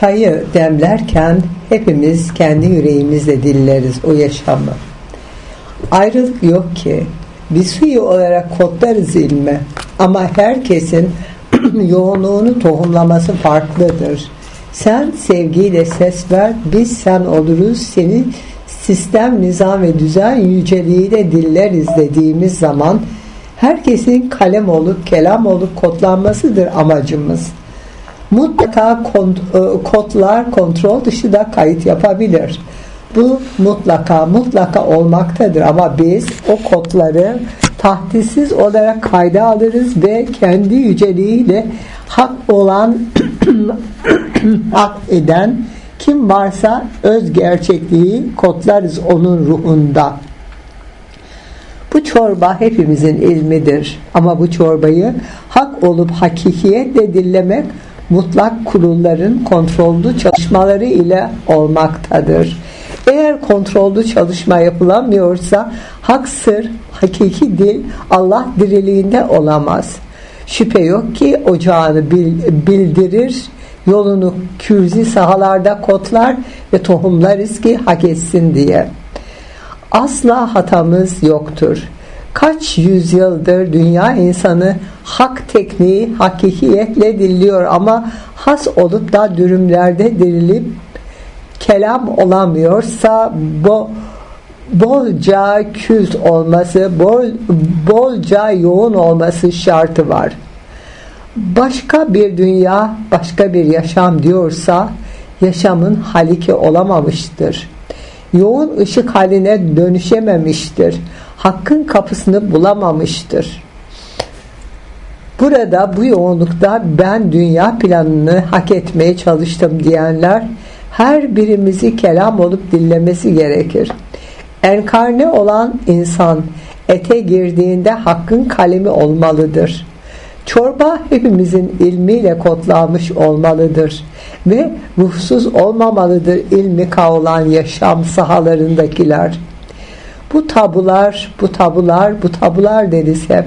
Çayı demlerken hepimiz kendi yüreğimizle dilleriz o yaşamı. Ayrılık yok ki. Biz suyu olarak kodlarız ilme. Ama herkesin yoğunluğunu tohumlaması farklıdır. Sen sevgiyle ses ver, biz sen oluruz, seni sistem, nizam ve düzen yüceliğiyle dilleriz dediğimiz zaman herkesin kalem olup kelam olup kodlanmasıdır amacımız. Mutlaka kont e, kodlar kontrol dışı da kayıt yapabilir. Bu mutlaka mutlaka olmaktadır ama biz o kodları tahdisiz olarak kayda alırız ve kendi yüceliğiyle hak olan hak eden kim varsa öz gerçekliği kodlarız onun ruhunda. Bu çorba hepimizin ilmidir. Ama bu çorbayı hak olup hakikiyetle dillemek mutlak kurulların kontrollü çalışmaları ile olmaktadır. Eğer kontrollü çalışma yapılamıyorsa hak sır, hakiki dil Allah diriliğinde olamaz. Şüphe yok ki ocağını bildirir, yolunu kürzi sahalarda kotlar ve tohumlarız ki hak etsin diye. Asla hatamız yoktur. Kaç yüzyıldır dünya insanı hak tekniği hakikiyetle diliyor ama has olup da dürümlerde dirilip kelam olamıyorsa bu bolca kült olması, bol, bolca yoğun olması şartı var. Başka bir dünya, başka bir yaşam diyorsa yaşamın haliki olamamıştır. Yoğun ışık haline dönüşememiştir. Hakkın kapısını bulamamıştır. Burada bu yoğunlukta ben dünya planını hak etmeye çalıştım diyenler her birimizi kelam olup dinlemesi gerekir. Enkarne olan insan ete girdiğinde hakkın kalemi olmalıdır. Çorba hepimizin ilmiyle kodlanmış olmalıdır ve ruhsuz olmamalıdır ilmi kavlan yaşam sahalarındakiler. Bu tabular, bu tabular, bu tabular deriz hep.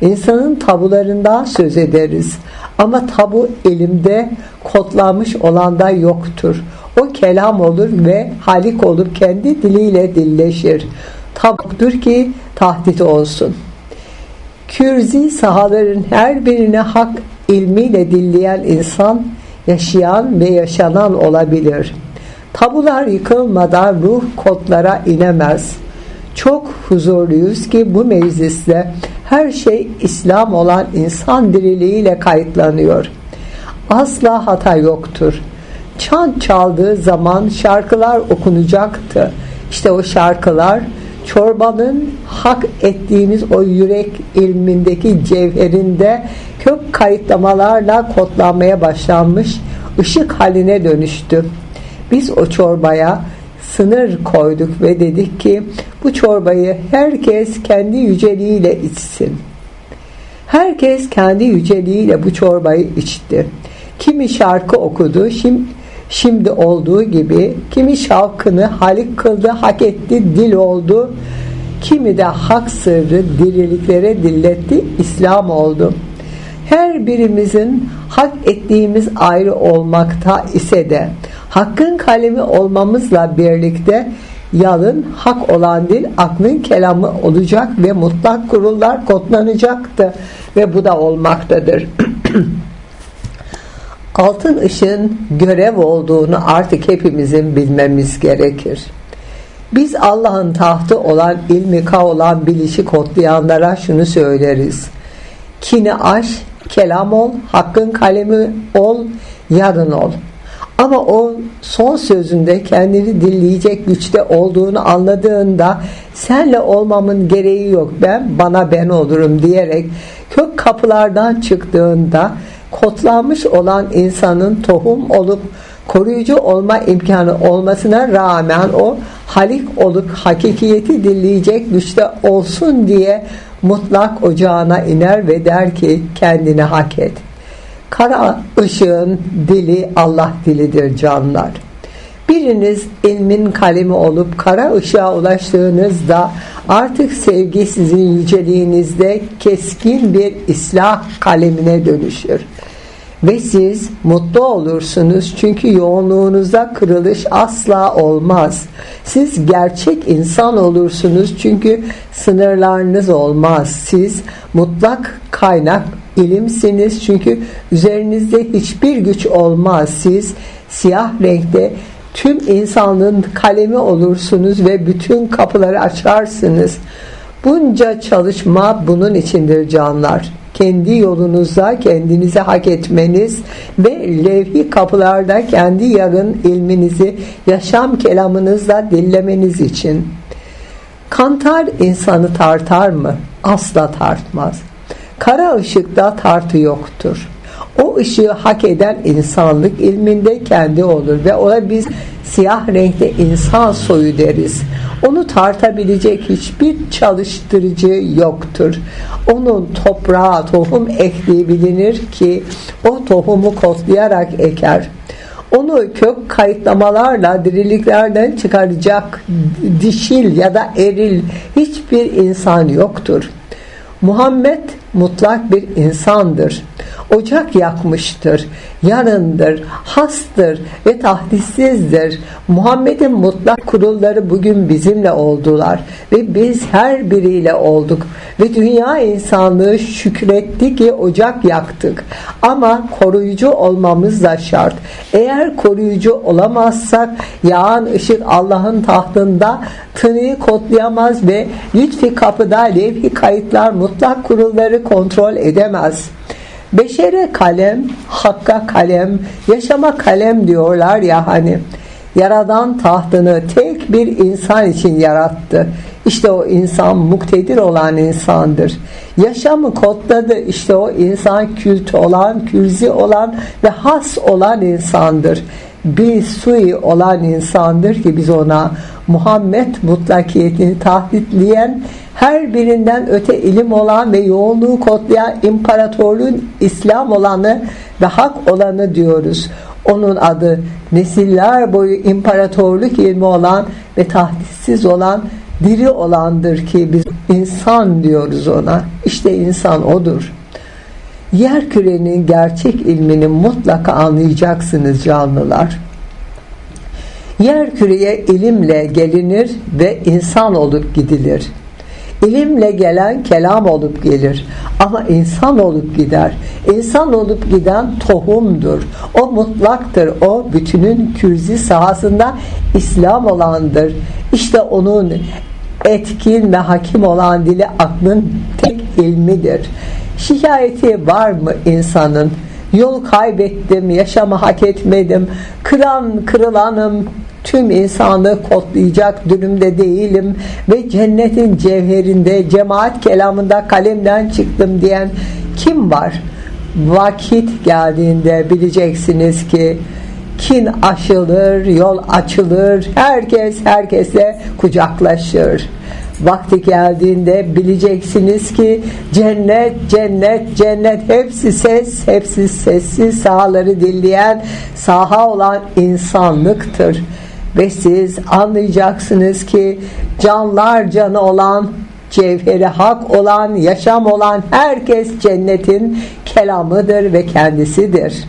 İnsanın tabularından söz ederiz. Ama tabu elimde kodlanmış olanda yoktur. O kelam olur ve halik olup kendi diliyle dilleşir. Tabuktur ki tahdit olsun. Kürzi sahaların her birine hak ilmiyle dilleyen insan yaşayan ve yaşanan olabilir. Tabular yıkılmadan ruh kodlara inemez. Huzurluyuz ki bu mecliste her şey İslam olan insan diriliğiyle kayıtlanıyor. Asla hata yoktur. Çan çaldığı zaman şarkılar okunacaktı. İşte o şarkılar çorbanın hak ettiğimiz o yürek ilmindeki cevherinde kök kayıtlamalarla kodlanmaya başlanmış ışık haline dönüştü. Biz o çorbaya sınır koyduk ve dedik ki bu çorbayı herkes kendi yüceliğiyle içsin. Herkes kendi yüceliğiyle bu çorbayı içti. Kimi şarkı okudu, şimdi, şimdi olduğu gibi kimi şavkını halik kıldı, hak etti, dil oldu. Kimi de hak sırrı diriliklere dilletti, İslam oldu. Her birimizin hak ettiğimiz ayrı olmakta ise de hakkın kalemi olmamızla birlikte yalın hak olan dil aklın kelamı olacak ve mutlak kurullar kodlanacaktı ve bu da olmaktadır. Altın ışığın görev olduğunu artık hepimizin bilmemiz gerekir. Biz Allah'ın tahtı olan ilmi ka olan bilişi kodlayanlara şunu söyleriz. Kini aş, kelam ol, hakkın kalemi ol, yarın ol. Ama o son sözünde kendini dinleyecek güçte olduğunu anladığında senle olmamın gereği yok ben bana ben olurum diyerek kök kapılardan çıktığında kotlanmış olan insanın tohum olup koruyucu olma imkanı olmasına rağmen o halik olup hakikiyeti dinleyecek güçte olsun diye mutlak ocağına iner ve der ki kendini hak et. Kara ışığın dili Allah dilidir canlar. Biriniz ilmin kalemi olup kara ışığa ulaştığınızda artık sevgi sizin yüceliğinizde keskin bir islah kalemine dönüşür. Ve siz mutlu olursunuz çünkü yoğunluğunuzda kırılış asla olmaz. Siz gerçek insan olursunuz çünkü sınırlarınız olmaz. Siz mutlak kaynak ilimsiniz çünkü üzerinizde hiçbir güç olmaz. Siz siyah renkte tüm insanlığın kalemi olursunuz ve bütün kapıları açarsınız. Bunca çalışma bunun içindir canlar. Kendi yolunuzda kendinizi hak etmeniz ve levhi kapılarda kendi yarın ilminizi yaşam kelamınızla dillemeniz için. Kantar insanı tartar mı? Asla tartmaz. Kara ışıkta tartı yoktur. O ışığı hak eden insanlık ilminde kendi olur ve ona biz siyah renkte insan soyu deriz. Onu tartabilecek hiçbir çalıştırıcı yoktur. Onun toprağa tohum ektiği bilinir ki o tohumu kotlayarak eker. Onu kök kayıtlamalarla diriliklerden çıkaracak dişil ya da eril hiçbir insan yoktur. Muhammed mutlak bir insandır. Ocak yakmıştır, yarındır, hastır ve tahdissizdir. Muhammed'in mutlak kurulları bugün bizimle oldular ve biz her biriyle olduk ve dünya insanlığı şükretti ki ocak yaktık. Ama koruyucu olmamız da şart. Eğer koruyucu olamazsak yağan ışık Allah'ın tahtında tınıyı kotlayamaz ve lütfi kapıda levhi kayıtlar mutlak kurulları kontrol edemez. Beşere kalem, hakka kalem, yaşama kalem diyorlar ya hani. Yaradan tahtını tek bir insan için yarattı. İşte o insan muktedir olan insandır. Yaşamı kodladı. İşte o insan kült olan, kürzi olan ve has olan insandır. Bir sui olan insandır ki biz ona Muhammed mutlakiyetini tahditleyen her birinden öte ilim olan ve yoğunluğu kodlayan imparatorluğun İslam olanı ve hak olanı diyoruz. Onun adı nesiller boyu imparatorluk ilmi olan ve tahdissiz olan diri olandır ki biz insan diyoruz ona. İşte insan odur. Yer kürenin gerçek ilmini mutlaka anlayacaksınız canlılar. Yer küreye ilimle gelinir ve insan olup gidilir. İlimle gelen kelam olup gelir. Ama insan olup gider. İnsan olup giden tohumdur. O mutlaktır. O bütünün kürzi sahasında İslam olandır. İşte onun etkin ve hakim olan dili aklın tek ilmidir. Şikayeti var mı insanın? Yol kaybettim, yaşamı hak etmedim, kıran kırılanım, tüm insanlığı kodlayacak durumda değilim ve cennetin cevherinde cemaat kelamında kalemden çıktım diyen kim var? Vakit geldiğinde bileceksiniz ki kin aşılır, yol açılır, herkes herkese kucaklaşır. Vakti geldiğinde bileceksiniz ki cennet, cennet, cennet hepsi ses, hepsi sessiz sahaları dinleyen saha olan insanlıktır. Ve siz anlayacaksınız ki canlar canı olan cevheri hak olan, yaşam olan herkes cennetin kelamıdır ve kendisidir.